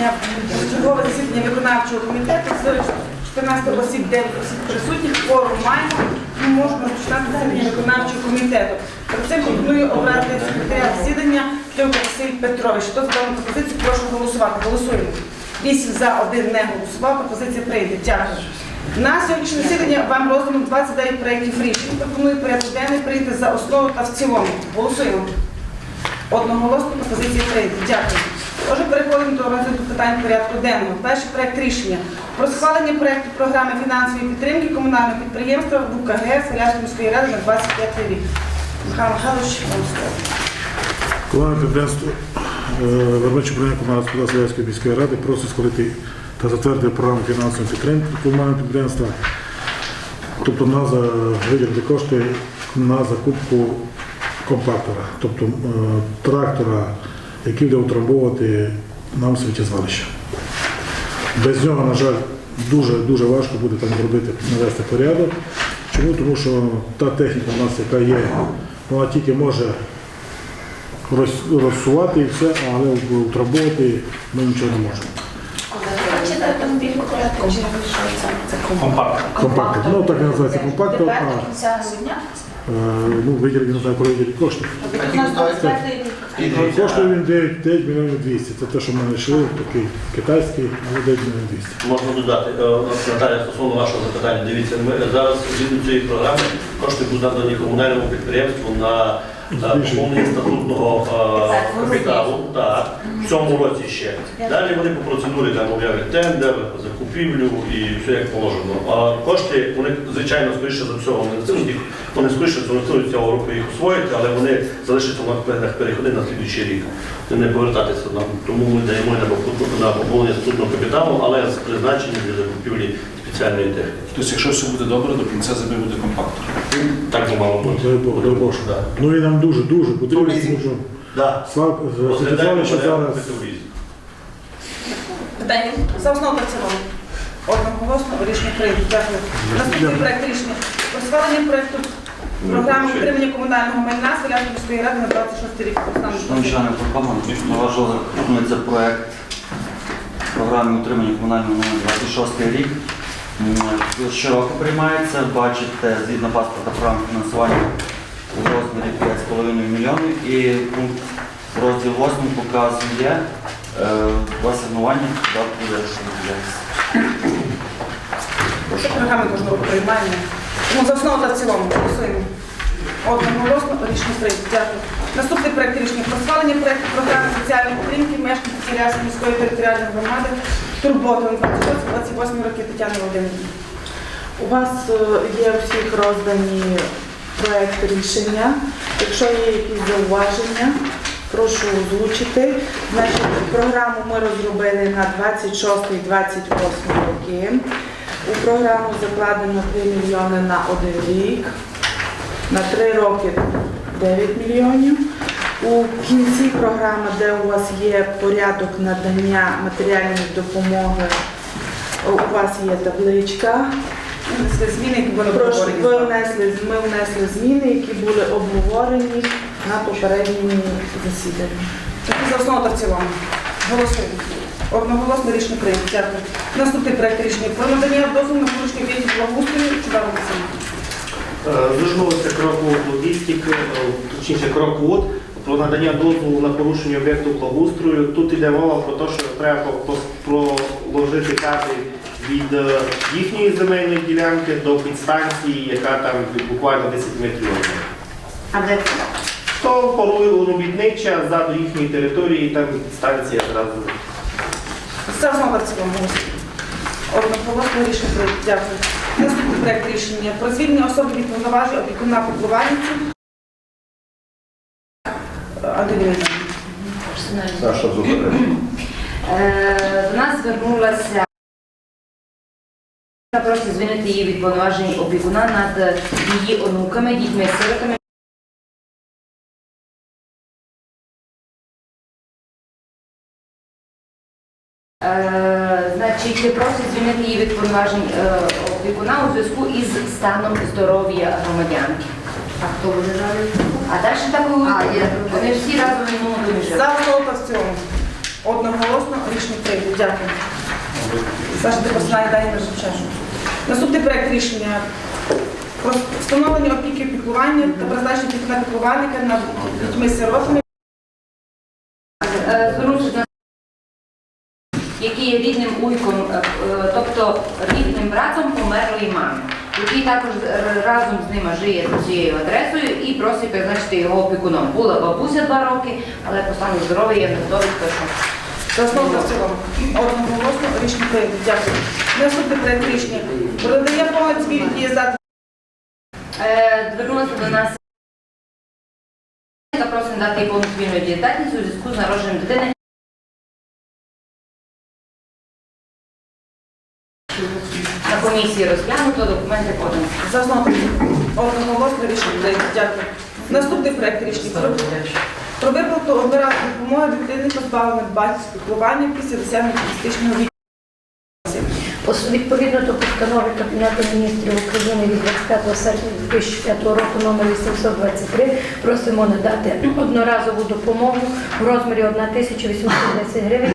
засідання, чергове засідання виконавчого комітету з 14 осіб, 9 осіб присутніх, форум маємо, ми можемо розпочинати засідання виконавчого комітету. Перед цим пропоную обрати секретаря засідання Клюк Василь Петрович. Хто за дану пропозицію, прошу голосувати. Голосуємо. 8 за, 1 не голосував, пропозиція прийде. Дякую. На сьогоднішнє засідання вам роздано 29 проєктів рішень. Пропоную порядок денний прийняти за основу та в цілому. Голосуємо. Одноголосно пропозиція прийняти. Дякую. Переходимо до розгляду питань порядку денного. Перший проект рішення про схвалення проекту програми фінансової підтримки комунального підприємства ВКГ Селянської міської ради на 25 рік. Михайло Михайлович, вам слово. Комунальне підприємство е, виробниче управління комунального господарства Селянської міської ради просить схвалити та затвердити програму фінансової підтримки комунального підприємства, тобто на за- виділити кошти на закупку компактора, тобто е, трактора, який буде утрамбовувати нам сміттєзвалище. Без нього, на жаль, дуже дуже важко буде там зробити навести порядок. Чому? Тому що та техніка у нас, яка є, вона тільки може розсувати і все, але утрамбовувати ми нічого не можемо. Це Компакт. Ну так і називається компактор, Тепер до кінця грудня? Е, ну, виділити, не знаю, кошти. Коштує він 9, 9 мільйонів 200. Це те, що ми знайшли, такий китайський, але 9 мільйонів 200. Можна додати, е, Наталя, стосовно вашого запитання. Дивіться, ми зараз згідно цієї програми кошти будуть надані комунальному підприємству на поповнення статутного е, капіталу. Так, в цьому році ще. Далі вони по процедурі там об'являть тендер, закупівлю і все як положено. А кошти, вони, звичайно, скоріше за всього, вони націнуть вони скоріше занесуть цього року їх освоїти, але вони залишаться на певних переходи на слідуючий рік. Не повертатися нам. Тому ми даємо на поповнення статутного капіталу, але з призначенням для закупівлі спеціальної техніки. Тобто, якщо все буде добре, до кінця зими буде компактор. Так би мало бути. Ну і нам дуже, дуже потрібно, тому що Да. Слав, порядок зараз. Питання за основу та в цілому. Одноголосно рішення прийнято. Дякую. Наступний проект рішення про схвалення проекту програми утримання комунального майна Селянської міської ради на 26 рік. Олександр Шановні члени виконкому, на ваш розгляд пропонується проект програми утримання комунального майна 26 рік. М, Щороку приймається, бачите, згідно паспорта програми фінансування у розмірі 5,5 мільйонів і пункт розділ 8 показує е, асигнування, виділятися. Це програми кожного року приймаємо. Тому за основу та в цілому голосуємо. Одноголосно рішення прийнято. Дякую. Наступний проект рішення про схвалення проекту програми соціальної підтримки мешканців Сілянської міської територіальної громади Турбота на 28 роки Тетяни Володимирівни. У вас е, є у всіх роздані проекти рішення. Якщо є якісь зауваження, прошу озвучити. Значить, програму ми розробили на 26-28 роки. У програму закладено 3 мільйони на один рік, на 3 роки 9 мільйонів. У кінці програми, де у вас є порядок надання матеріальної допомоги, у вас є табличка. Зміни, які були Прошу, обговорені. ви внесли, ми внесли зміни, які були обговорені на попередньому засіданні. Тоді за основу та в цілому. Голосуємо. Одноголосно рішення прийнято. Дякую. Наступний проект рішення про надання дозволу на порушення об'єктів благоустрою Чудово Максима. Е, Звернулися кроквод логістики, е, точніше про надання дозволу на порушення об'єкту благоустрою. Тут йде мова про те, що треба пос- проложити кабель від е, їхньої земельної ділянки до підстанції, яка там буквально 10 метрів. А де це? То порою робітнича ззаду їхньої території, там станція зразу. Та в цілому. Одноголосно рішення. Дякую. Наступний проект рішення про звільнення особи від повноважень опікуна попливальниці. Антоніна. Іванівна. Е, До нас звернулася просто звільнити її від повноважень опікуна над її онуками, дітьми сиротами. Е, Значить, просить звільнити її від повноважень е, опікуна у зв'язку із станом здоров'я громадянки. А хто буде далі? А далі так є. вони всі разом одному домі. За основу в цілому. Одноголосно Рішення прийнято. Дякую. Саша, ти посилання далі на чешу. Наступний проект рішення про встановлення опіки піклування та призначення піклування піклувальника над дітьми-сиротами. Е, Зручно, який є рідним уйком, е, е, тобто рідним братом померлої мами, який також е, разом з ними жиє за цією адресою і просить призначити його опікуном. Була бабуся два роки, але по стану здоров'я є довідка, що За основу в цілому. Одноголосно рішення прийнято. Дякую. Наступний проект рішення. Про надання повної цивільної дієздатності Е, Звернулася до нас, яка просить надати їй повну цивільну дієздатність у зв'язку з народженням дитини. На комісії розглянуто, документи подані. За основу. Одноголосно рішення прийнято. Дякую. Наступний проект рішення. Про, виплату одноразової допомоги дитини позбавлених батьківського піклування після досягнення фізичного віку. Відповідно до постанови Кабінету міністрів України від 25 серпня 2005 року номер 823 просимо надати одноразову допомогу в розмірі 1810 гривень.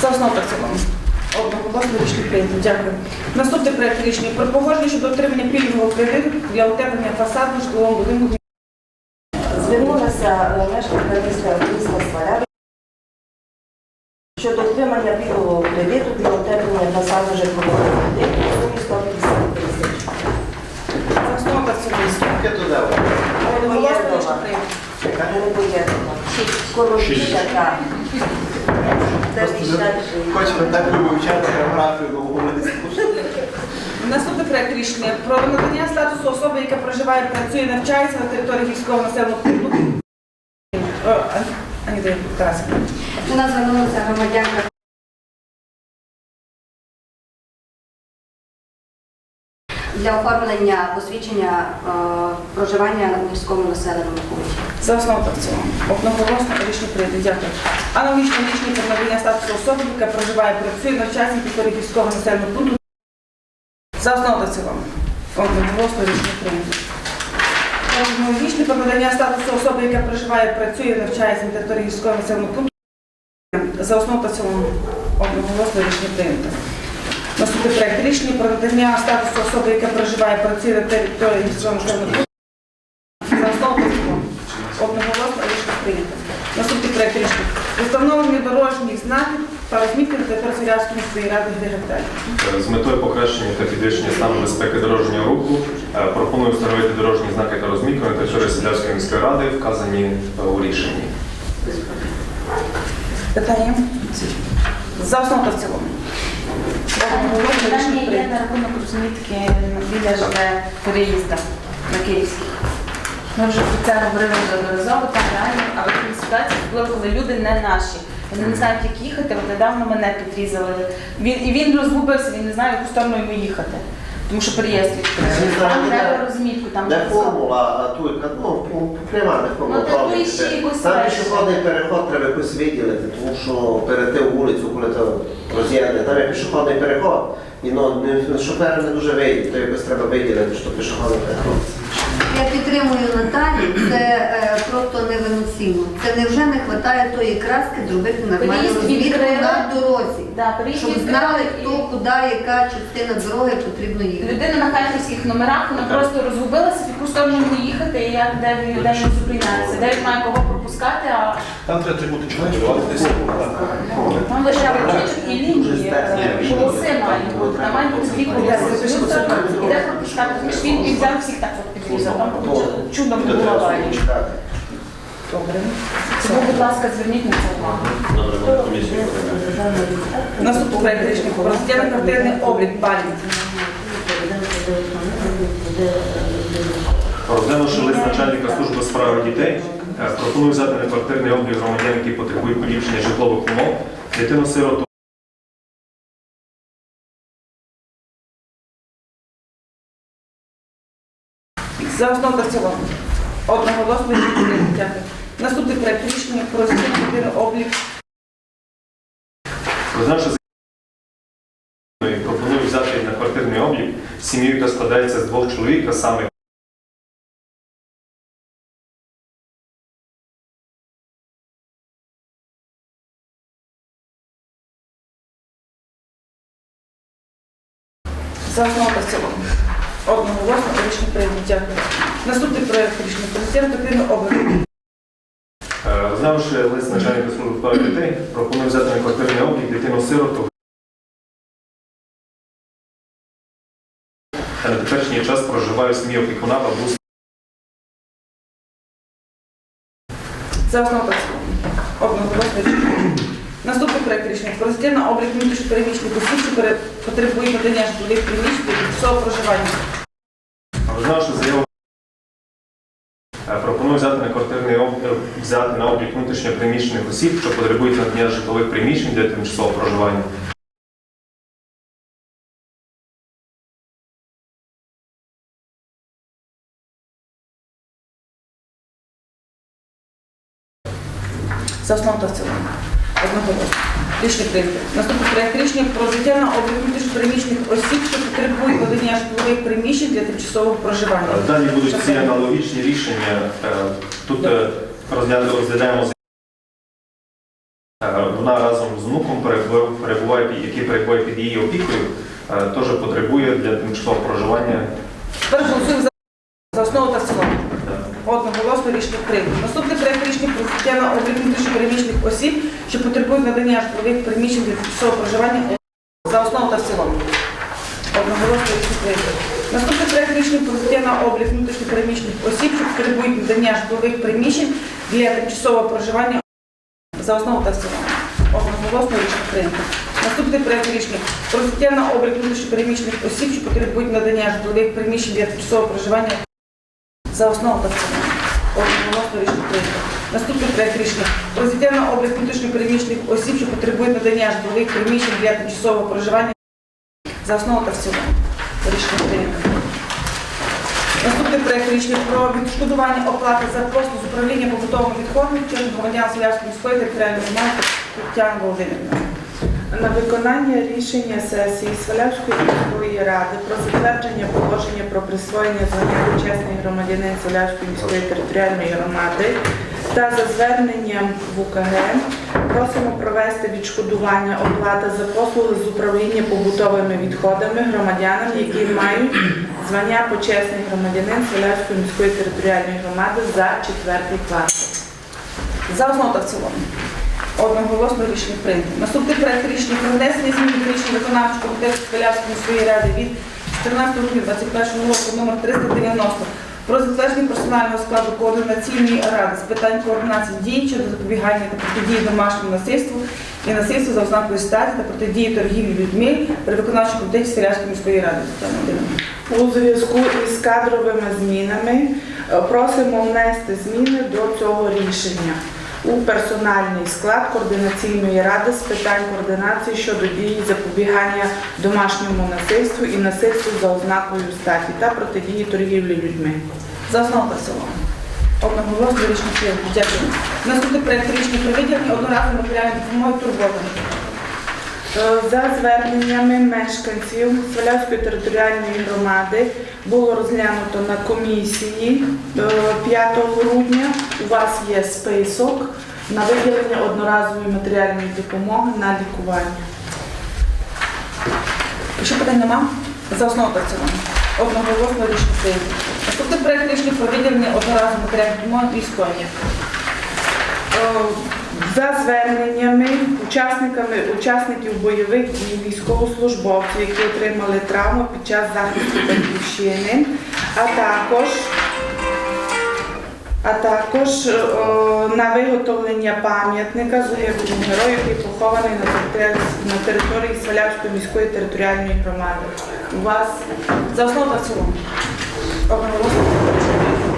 За основу та в цілому. Одноголосно рішення прийнято. Дякую. Наступний проект рішення про погодження щодо отримання пільгового кредиту для утеплення фасаду в житловому будинку. Звернулася е, мешканка міста щодо отримання пільгового кредиту для утеплення фасаду житлового будинку у сумі 150 тисяч. Та в цілому. Одноголосно рішення прийнято. Не поєднана. Скоро так. Це. Хочемо так вивчати географію, бо Наступний проект рішення про надання статусу особи, яка проживає, працює, навчається на території військового населеного Ані. У нас звернулася громадянка для оформлення посвідчення е, проживання в міському населеному пункті. За основу та в цілому. Одноголосно рішення прийнято. Дякую. Аналогічне рішення про надання статусу особи, яка проживає, працює, на території військового населеного пункту. За основу та в цілому. Одноголосно рішення прийнято. Аналогічне про статусу особи, яка проживає, працює, навчається на території військового населеного пункту. За основу та цілому. Одноголосно рішення прийнято. Наступний проект рішення про надання статусу особи, яка проживає, працює на території військового населеного пункту. За основу та цілому. Одноголосно рішення прийнято. Наступний проект рішення. Встановлення дорожніх знаків та розмітки на території Свірявської міської ради Григортай. З метою покращення та підвищення стану безпеки дорожнього руху е, пропоную встановити дорожні знаки та розмітку на території Селявської міської ради, вказані е, у рішенні. Питання? За основу та в цілому. Питання є на рахунок розмітки біля ЖВ переїзда на Київський. Ми вже про це говорили неодноразово, там реально, а в такій ситуації, особливо коли люди не наші. Вони не знають, як їхати. От недавно мене підрізали. Він, і він розгубився, він не знає, в яку сторону йому їхати. Тому що переїзд відкрили. Там треба розмітку, там Не формула, а тут, ну, пряма не формула. Ну, Там пішохідний переход треба якось виділити, тому що перейти вулицю, коли то роз'єднання, там є пішохідний переход, і ну, не- шофер не дуже вийде, то якось треба виділити, що пішохідний переход. Я підтримую Наталі, це невиносимо. Це невже не вистачає тої краски зробити нормальну розмітку відкрили. на дорозі. Да, Щоб відкрили знали, і- хто куди, яка частина дороги потрібно їхати. Людина на харківських номерах, вона просто розгубилася, в яку сторону йому їхати, і як де він де він зупиняється, де він має кого пропускати, а Там треба бути чоловік десь. там лише ручечок і лінії, е, полоси мають бути, там мають бути дві полоси. І де пропускати, Тому що він взяв всіх так от підрізав, там чу- чудом не було аварії. Добре. Тому, будь ласка, зверніть на це увагу. Добре, на комісію. Наступний проект рішення про квартирний облік балів. Розглянувши лист начальника служби справи дітей, е, пропоную взяти на квартирний облік громадян, які потребують поліпшення житлових умов, дитину-сироту За основу та в цілому. Одноголосно. Дякую. Наступний проект рішення про зміни облік. Пропоную взяти на квартирний облік сім'ю, яка складається з двох чоловік, а саме За Е, лист начальника служби справ дітей, пропоную взяти на квартирний облік дитину-сироту. Та на теперішній час проживає в сім'ї опікуна бабусь. За основу та. Одноголосно Наступний проект рішення про на облік внутрішньопереміщених осіб, що пере- потребують надання житлових приміщень для тимчасового проживання. Розглянувши заяву, е, пропоную взяти на квартирний об- е, взяти на облік внутрішньо приміщених осіб, що потребують надання житлових приміщень для тимчасового проживання. За основу та. Рішення прийнято. Наступний проект рішення про взяття на облік внутрішньопереміщених осіб, що потребують надання житлових приміщень для тимчасового проживання. Е, Далі будуть всі аналогічні рішення. Е, Тут е, розглядаємо вона разом з внуком перебуває, який перебуває під її опікою, теж потребує для тимчасового проживання. Тепер голосуємо за, основу та цілому. Одноголосно рішення прийнято. Наступний проект рішення про взяття на облік внутрішньопереміщених осіб, що потребують надання житлових приміщень для тимчасового проживання за основу та в цілому. Одноголосно рішення прийнято. Наступний проект рішення про взяття на облік внутрішньопереміщених осіб, що потребують надання житлових приміщень для тимчасового проживання за основу та в цілому. Одноголосно рішення прийнято. Наступний проект рішення про взяття на облік внутрішньопереміщених осіб, що потребують надання житлових приміщень для тимчасового проживання за основу та. Одноголосно рішення. Наступний проект рішення про взяття на облік внутрішньопереміщених осіб, що потребують надання житлових приміщень для тимчасового проживання за основу та в цілому. Рішення прийнято. Наступний проект рішення про відшкодування оплати за послуг з управління побутовими відходами через громадян Селявської міської територіальної громади Тетяна Володимирівна. На виконання рішення сесії Свалявської міської ради про затвердження положення про присвоєння звання почесний громадянин Свалявської міської територіальної громади та за зверненням в УКГ просимо провести відшкодування оплати за послуги з управління побутовими відходами громадянам, які мають звання почесний громадянин Свалявської міської територіальної громади за четвертий квартал. За основу та в цілому. Одноголосно рішення прийнято. Наступний проект рішення про внесення змін до рішення виконавчого комітету Скалявської міської ради від 14 грудня 2021 року номер 390 про затвердження персонального складу координаційної ради з питань координації дій щодо запобігання та протидії домашньому насильству і насильству за ознакою статі та протидії торгівлі людьми при виконавчому комітеті Скалявської міської ради. У зв'язку із кадровими змінами е, просимо внести зміни до цього рішення у персональний склад координаційної ради з питань координації щодо дії запобігання домашньому насильству і насильству за ознакою статі та протидії торгівлі людьми. За основу персоналу. Одного. Одноголосно рішення. Дякую. Наступний проєкт рішення про виділення одноразової матеріальної допомоги турботами. Е, За зверненнями мешканців Свалявської територіальної громади було розглянуто на комісії е, 5 грудня. У вас є список на виділення одноразової матеріальної допомоги на лікування. Якщо питань нема, за основу цілому. Одноголосно рішення прийнято. Наступний проект рішення про виділення одноразової матеріальної допомоги військові. За зверненнями учасниками учасників бойових дій, військовослужбовців, які отримали травму під час захисту батьківщини, а також а також е, на виготовлення пам'ятника загиблому герою, який похований на на території Свалявської міської територіальної громади. У вас За основу цілому. Одноголосно рішення прийнято.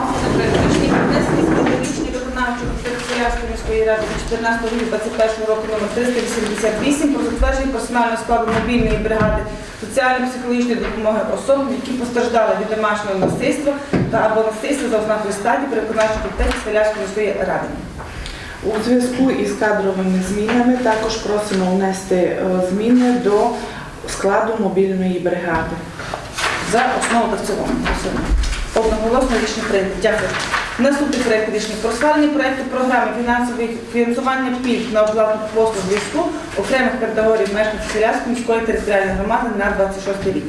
Наступний проект рішення про внесення змін до рішення виконавчого комітету Селявської міської ради від 14 грудня 2021 року номер 388 про затвердження персонального складу мобільної бригади соціально-психологічної допомоги особам, які постраждали від домашнього насильства та або насильства за ознакою статі при виконавчому комітеті Селявської міської ради. У зв'язку із кадровими змінами також просимо внести е, зміни до складу мобільної бригади. За основу та в цілому. Одноголосно рішення прийнято. Дякую. Наступний проект рішення про схвалення проекту програми фінансування пільг на оплату послуг зв'язку окремих категорій мешканців Сілянської міської територіальної громади на 26 рік.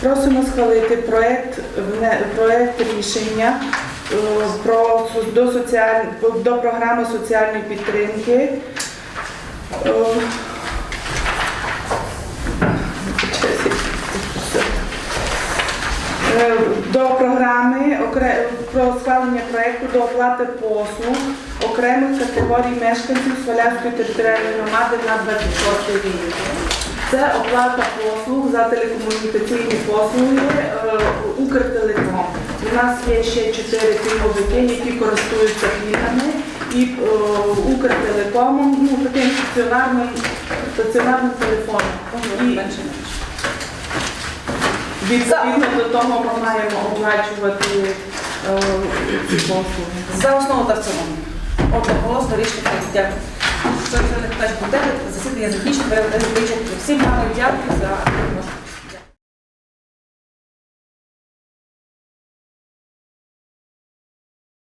Просимо схвалити проект, вне- проект рішення е, про до, соціаль... до програми соціальної підтримки. Е, Е, До програми окре- про схвалення проекту до оплати послуг окремих категорій мешканців Свалявської територіальної громади на 26 рік. Це оплата послуг за телекомунікаційні послуги е, Укртелеком. У нас є ще чотири пільговики, які користуються пільгами і е, Укртелекомом, ну таким стаціонарним, стаціонарним телефоном. І відповідно до того ми маємо оплачувати. За основу та в цілому. Одноголосно рішення. Дякую. Що це не питання буде, засідання закінчено. Всім гарно дякую за.